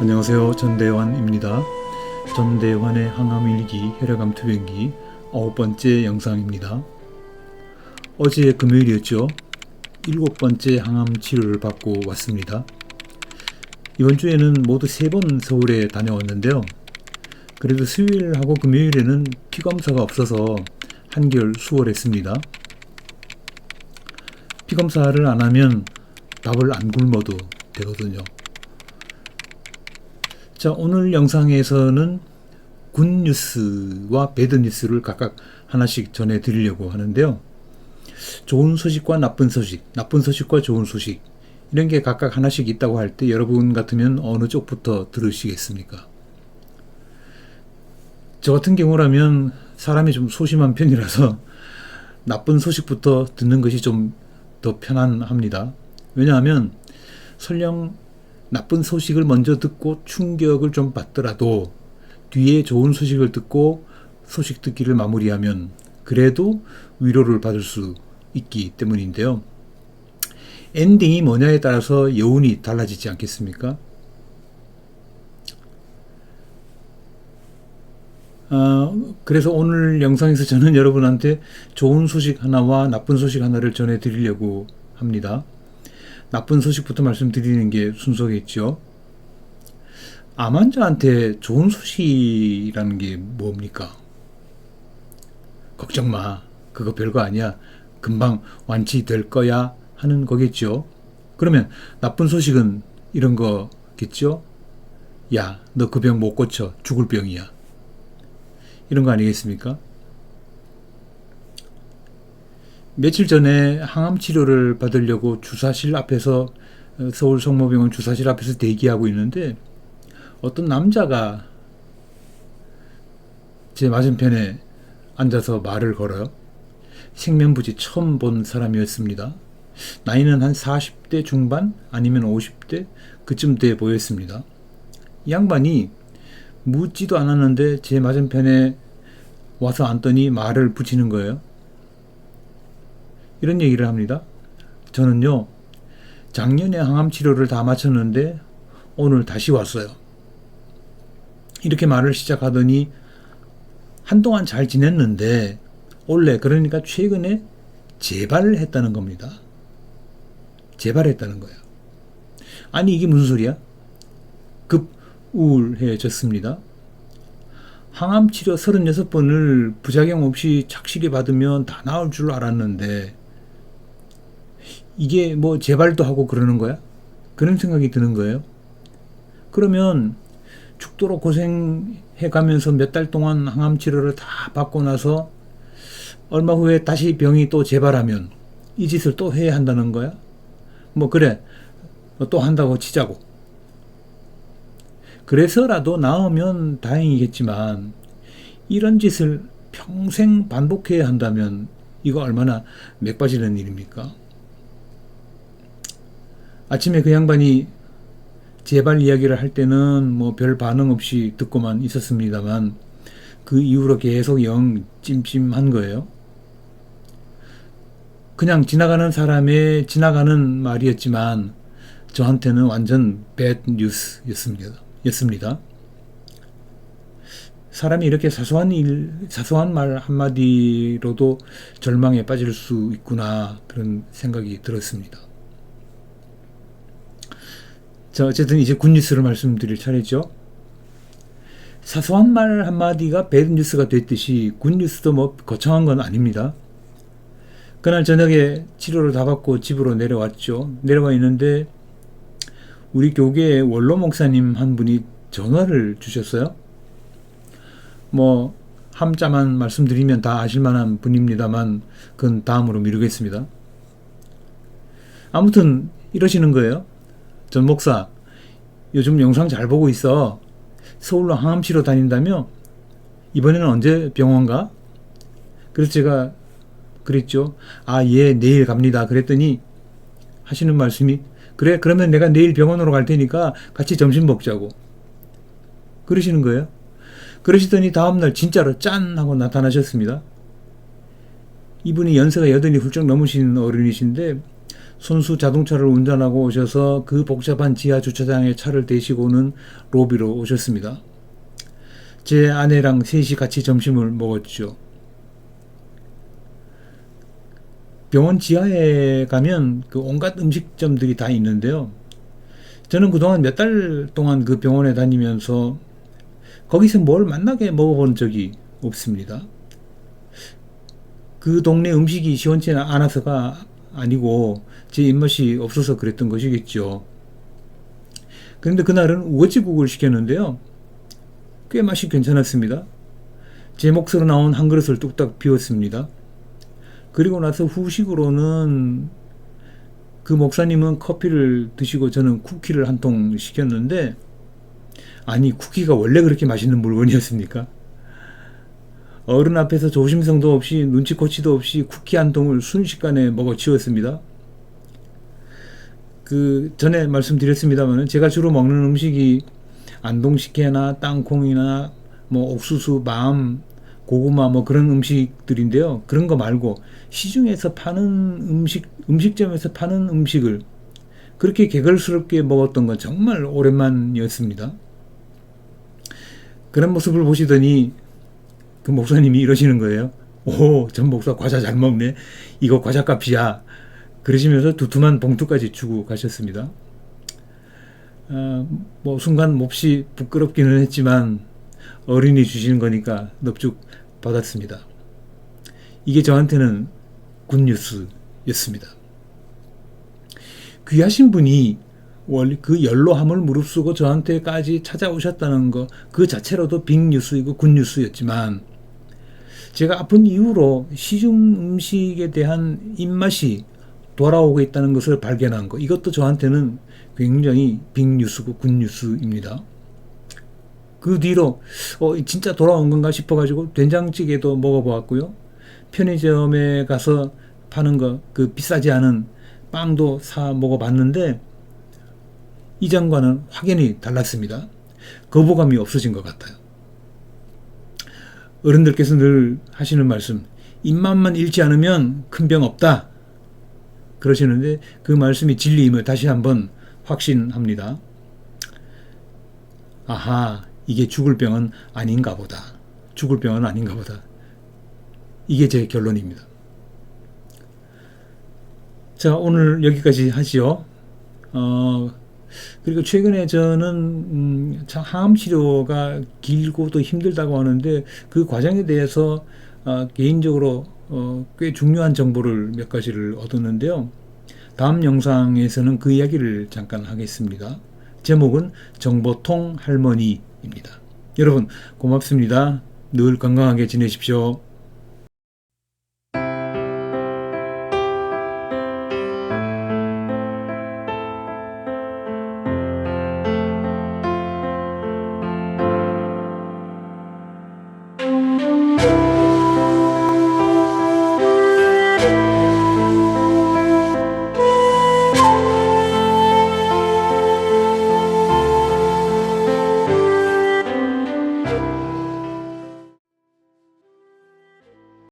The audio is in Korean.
안녕하세요. 전대환입니다. 전대환의 항암일기 혈액암 투병기 아홉 번째 영상입니다. 어제 금요일이었죠. 일곱 번째 항암 치료를 받고 왔습니다. 이번 주에는 모두 세 번 서울에 다녀왔는데요. 그래도 수요일하고 금요일에는 피 검사가 없어서 한결 수월했습니다. 피 검사를 안 하면 밥을 안 굶어도 되거든요. 자, 오늘 영상에서는 굿 뉴스와 배드 뉴스를 각각 하나씩 전해드리려고 하는데요. 좋은 소식과 나쁜 소식, 나쁜 소식과 좋은 소식, 이런 게 각각 하나씩 있다고 할 때 여러분 같으면 어느 쪽부터 들으시겠습니까? 저 같은 경우라면 사람이 좀 소심한 편이라서 나쁜 소식부터 듣는 것이 좀 더 편안합니다. 왜냐하면 설령 나쁜 소식을 먼저 듣고 충격을 좀 받더라도 뒤에 좋은 소식을 듣고 소식 듣기를 마무리하면 그래도 위로를 받을 수 있기 때문인데요. 엔딩이 뭐냐에 따라서 여운이 달라지지 않겠습니까? 어, 그래서 오늘 영상에서 저는 여러분한테 좋은 소식 하나와 나쁜 소식 하나를 전해드리려고 합니다. 나쁜 소식부터 말씀드리는 게 순서겠죠. 암 환자한테 좋은 소식이라는 게 뭡니까? 걱정 마. 그거 별거 아니야. 금방 완치될 거야. 하는 거겠죠. 그러면 나쁜 소식은 이런 거겠죠? 야, 너 그 병 못 고쳐. 죽을 병이야. 이런 거 아니겠습니까? 며칠 전에 항암 치료를 받으려고 주사실 앞에서 어, 서울 성모병원 주사실 앞에서 대기하고 있는데 어떤 남자가 제 맞은편에 앉아서 말을 걸어요. 생면부지 처음 본 사람이었습니다. 나이는 한 40대 중반 아니면 50대 그쯤 돼 보였습니다. 이 양반이 묻지도 않았는데 제 맞은편에 와서 앉더니 말을 붙이는 거예요. 이런 얘기를 합니다. 저는요, 작년에 항암 치료를 다 마쳤는데 오늘 다시 왔어요. 이렇게 말을 시작하더니 한동안 잘 지냈는데 원래 그러니까 최근에 재발을 했다는 겁니다. 재발했다는 거예요. 아니 이게 무슨 소리야? 급 우울해졌습니다. 항암 치료 36번을 부작용 없이 착실히 받으면 다 나을 줄 알았는데 이게 뭐 재발도 하고 그러는 거야? 그런 생각이 드는 거예요. 그러면 죽도록 고생해 가면서 몇 달 동안 항암 치료를 다 받고 나서 얼마 후에 다시 병이 또 재발하면 이 짓을 또 해야 한다는 거야? 뭐 그래 또 한다고 치자고. 그래서라도 나으면 다행이겠지만 이런 짓을 평생 반복해야 한다면 이거 얼마나 맥 빠지는 일입니까? 아침에 그 양반이 재발 이야기를 할 때는 뭐 별 반응 없이 듣고만 있었습니다만 그 이후로 계속 영 찜찜한 거예요. 그냥 지나가는 사람의 지나가는 말이었지만 저한테는 완전 배드 뉴스였습니다. 였습니다. 사람이 이렇게 사소한 일, 사소한 말 한마디로도 절망에 빠질 수 있구나 그런 생각이 들었습니다. 자, 어쨌든 이제 굿뉴스를 말씀드릴 차례죠. 사소한 말 한마디가 배드뉴스가 됐듯이 굿뉴스도 뭐 거창한 건 아닙니다. 그날 저녁에 치료를 다 받고 집으로 내려왔죠. 내려와 있는데 우리 교계의 원로 목사님 한 분이 전화를 주셨어요. 뭐 함자만 말씀드리면 다 아실 만한 분입니다만 그건 다음으로 미루겠습니다. 아무튼 이러시는 거예요. 전 목사 요즘 영상 잘 보고 있어. 서울로 항암치료 다닌다며? 이번에는 언제 병원 가? 그래서 제가 그랬죠. 아, 예, 내일 갑니다. 그랬더니 하시는 말씀이 그래, 그러면 내가 내일 병원으로 갈 테니까 같이 점심 먹자고. 그러시는 거예요. 그러시더니 다음날 진짜로 짠! 하고 나타나셨습니다. 이분이 연세가 여든이 훌쩍 넘으신 어른이신데 손수 자동차를 운전하고 오셔서 그 복잡한 지하 주차장에 차를 대시고는 로비로 오셨습니다. 제 아내랑 셋이 같이 점심을 먹었죠. 병원 지하에 가면 그 온갖 음식점들이 다 있는데요. 저는 그동안 몇 달 동안 그 병원에 다니면서 거기서 뭘 만나게 먹어본 적이 없습니다. 그 동네 음식이 시원치 않아서가 아니고 제 입맛이 없어서 그랬던 것이겠죠. 그런데 그날은 우거지국을 시켰는데요. 꽤 맛이 괜찮았습니다. 제 몫으로 나온 한 그릇을 뚝딱 비웠습니다. 그리고 나서 후식으로는 그 목사님은 커피를 드시고 저는 쿠키를 한 통 시켰는데 아니 쿠키가 원래 그렇게 맛있는 물건이었습니까? 어른 앞에서 조심성도 없이 눈치코치도 없이 쿠키 한 통을 순식간에 먹어 치웠습니다. 그 전에 말씀드렸습니다만 제가 주로 먹는 음식이 안동식혜나 땅콩이나 뭐 옥수수, 밤, 고구마 뭐 그런 음식들인데요. 그런 거 말고 시중에서 파는 음식 음식점에서 파는 음식을 그렇게 개걸스럽게 먹었던 건 정말 오랜만이었습니다. 그런 모습을 보시더니 그 목사님이 이러시는 거예요. 오, 전 목사 과자 잘 먹네. 이거 과자 값이야. 그러시면서 두툼한 봉투까지 주고 가셨습니다. 어, 뭐 순간 몹시 부끄럽기는 했지만 어른이 주시는 거니까 넙죽 받았습니다. 이게 저한테는 굿뉴스였습니다. 귀하신 분이 그 연로함을 무릅쓰고 저한테까지 찾아오셨다는 것 그 자체로도 빅뉴스이고 굿뉴스였지만 제가 아픈 이후로 시중 음식에 대한 입맛이 돌아오고 있다는 것을 발견한 것 이것도 저한테는 굉장히 빅뉴스고 굿뉴스입니다. 그 뒤로 어 진짜 돌아온 건가 싶어가지고 된장찌개도 먹어보았고요. 편의점에 가서 파는 거 그 비싸지 않은 빵도 사 먹어봤는데 이전과는 확연히 달랐습니다. 거부감이 없어진 것 같아요. 어른들께서 늘 하시는 말씀, 입맛만 잃지 않으면 큰 병 없다. 그러시는데 그 말씀이 진리임을 다시 한번 확신합니다. 아하, 이게 죽을 병은 아닌가 보다. 죽을 병은 아닌가 보다. 이게 제 결론입니다. 자, 오늘 여기까지 하지요. 어, 그리고 최근에 저는 음, 참 항암 치료가 길고 또 힘들다고 하는데 그 과정에 대해서 어, 개인적으로 어, 꽤 중요한 정보를 몇 가지를 얻었는데요. 다음 영상에서는 그 이야기를 잠깐 하겠습니다. 제목은 정보통 할머니입니다. 여러분 고맙습니다. 늘 건강하게 지내십시오.